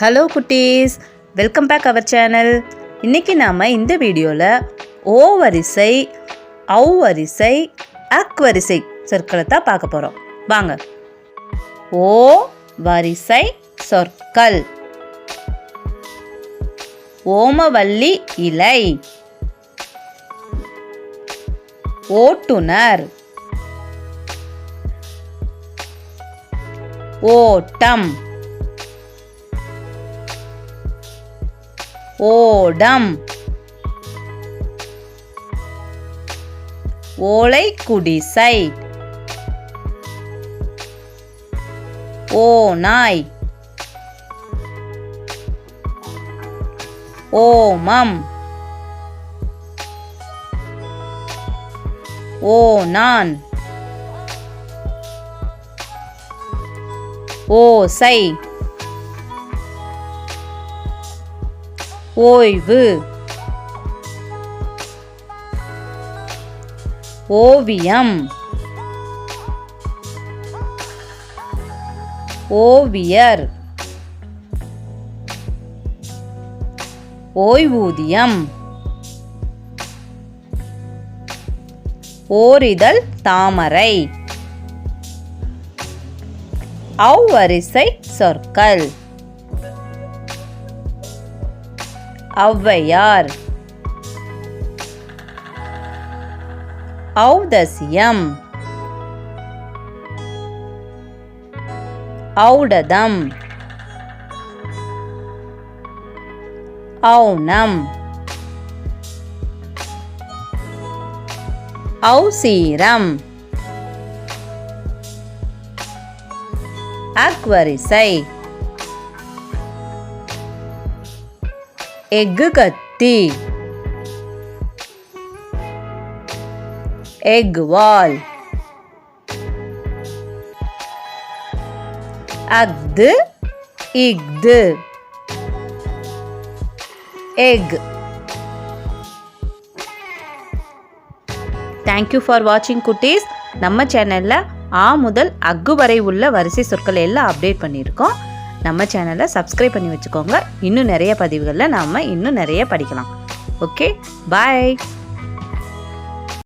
Hello குட்டீஸ் welcome back our channel. இன்றைக்கி நாம் இந்த வீடியோவில் ஓ வரிசை ஔ வரிசை அக் வரிசை சொற்களை தான் பார்க்க போகிறோம் வாங்க. ஓ வரிசை சொற்கள். ஓமவல்லி இலை. ஓட்டுனர். ஓட்டம். ஓடம். ஓலை குடிசை ஓநாய். ஓமம். ஓநான். ஓசை. ஓய்வு. ஓவியம். ஓவியர். ஓய்வூதியம். ஓரிதழ் தாமரை. அவ்வரிசை சொற்கள். ஔவையார். ஔதசியம். ஔடதம். ஔனம். ஔசீரம். அக்வரிசை. எஃகு கத்தி. எக் வால். அக்து இக்து எக் தேங்க்யூ ஃபார் வாட்சிங் குட்டீஸ். நம்ம சேனலில் ஆ முதல் அக்கு வரை உள்ள வரிசை சொற்கள் எல்லாம் அப்டேட் பண்ணியிருக்கோம். நம்ம சேனலை சப்ஸ்கிரைப் பண்ணி வச்சுக்கோங்க. இன்னும் நிறைய பதிவுகளில் நாம் இன்னும் நிறைய படிக்கலாம். Okay bye